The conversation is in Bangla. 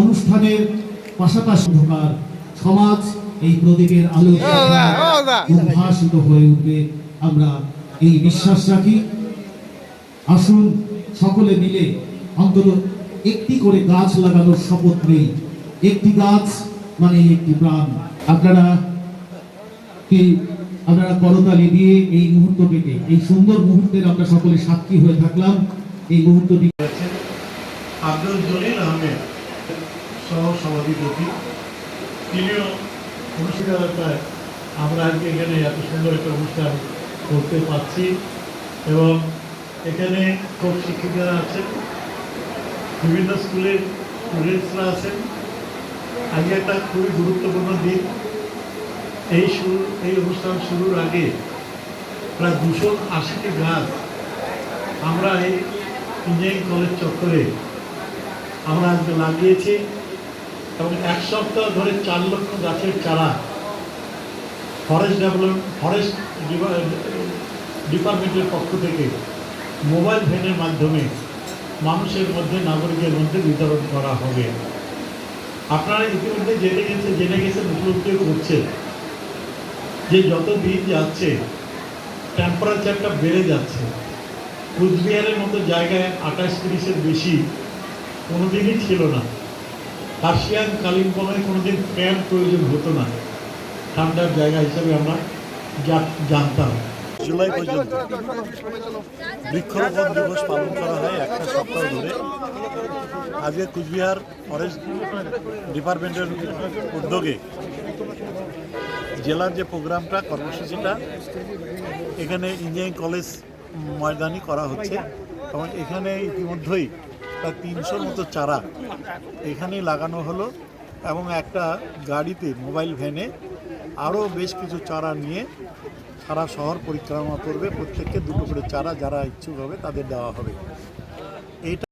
অনুষ্ঠানের পাশাপাশি ঢোকার সমাজ এই প্রদীপের আলো উদ্ভাসিত হয়ে উঠবে। আমরা এই বিশ্বাস রাখি। আসুন সকলে মিলে অন্তত একটি করে গাছ লাগানোর শপথ নেই। একটি গাছ মানে একটি প্রাণ। আপনারা কি আপনারা করতালি দিয়ে এই মুহূর্তটিকে এই সুন্দর মুহূর্তের আমরা সকলে সাক্ষী হয়ে থাকলাম। এই মুহূর্তটি আব্দুল জলিল আহমেদ। সহ সভাধিপতি তিনিও অনুষ্ঠিতায় আমরা আজকে এখানে এত সুন্দর একটা অনুষ্ঠান করতে পারছি এবং এখানে খুব শিক্ষিকারা আছেন, বিভিন্ন স্কুলের স্টুডেন্টসরা আছেন। আজকে একটা খুবই গুরুত্বপূর্ণ দিন। এই শুরু এই অনুষ্ঠান শুরুর আগে প্রায় দুশো আশিটি গাছ আমরা এই ইঞ্জিনিয়ারিং কলেজ চত্বরে আমরা আজকে লাগিয়েছি এবং এক সপ্তাহ ধরে চার লক্ষ গাছের চারা ফরেস্ট ডেভেলপ ফরেস্ট ডিপার্টমেন্টের পক্ষ থেকে মোবাইল ভ্যানের মাধ্যমে মানুষের মধ্যে নাগরিকের মধ্যে বিতরণ করা হবে। আপনারা ইতিমধ্যে জেনে গেছে জেনে গেছেন উপলব্ধিও করছে যে যত দিন যাচ্ছে টেম্পারেচারটা বেড়ে যাচ্ছে। কুচবিহারের মতো জায়গায় আঠাশ তিরিশের বেশি কোনোদিনই ছিল না। কার্শিয়ান কালিম্পংয়ে কোনোদিন ফ্যান প্রয়োজন হতো না। ঠান্ডার জায়গা হিসাবে আমরা জানতাম। জুলাই পর্যন্ত বৃক্ষরোপণ দিবস পালন করা হয় একটা সপ্তাহ ধরে। আজকে কুচবিহার ফরেস্ট ডিপার্টমেন্টের উদ্যোগে জেলার যে প্রোগ্রামটা, কর্মসূচিটা, এখানে ইঞ্জিনিয়ারিং কলেজ ময়দানি করা হচ্ছে। এবং এখানে ইতিমধ্যেই প্রায় তিনশোর মতো চারা এখানে লাগানো হলো এবং একটা গাড়িতে, মোবাইল ভ্যানে আরও বেশ কিছু চারা নিয়ে সারা শহর পরিক্রমা করবে। প্রত্যেককে দুটো করে চারা যারা ইচ্ছুক হবে তাদের দেওয়া হবে। এইটা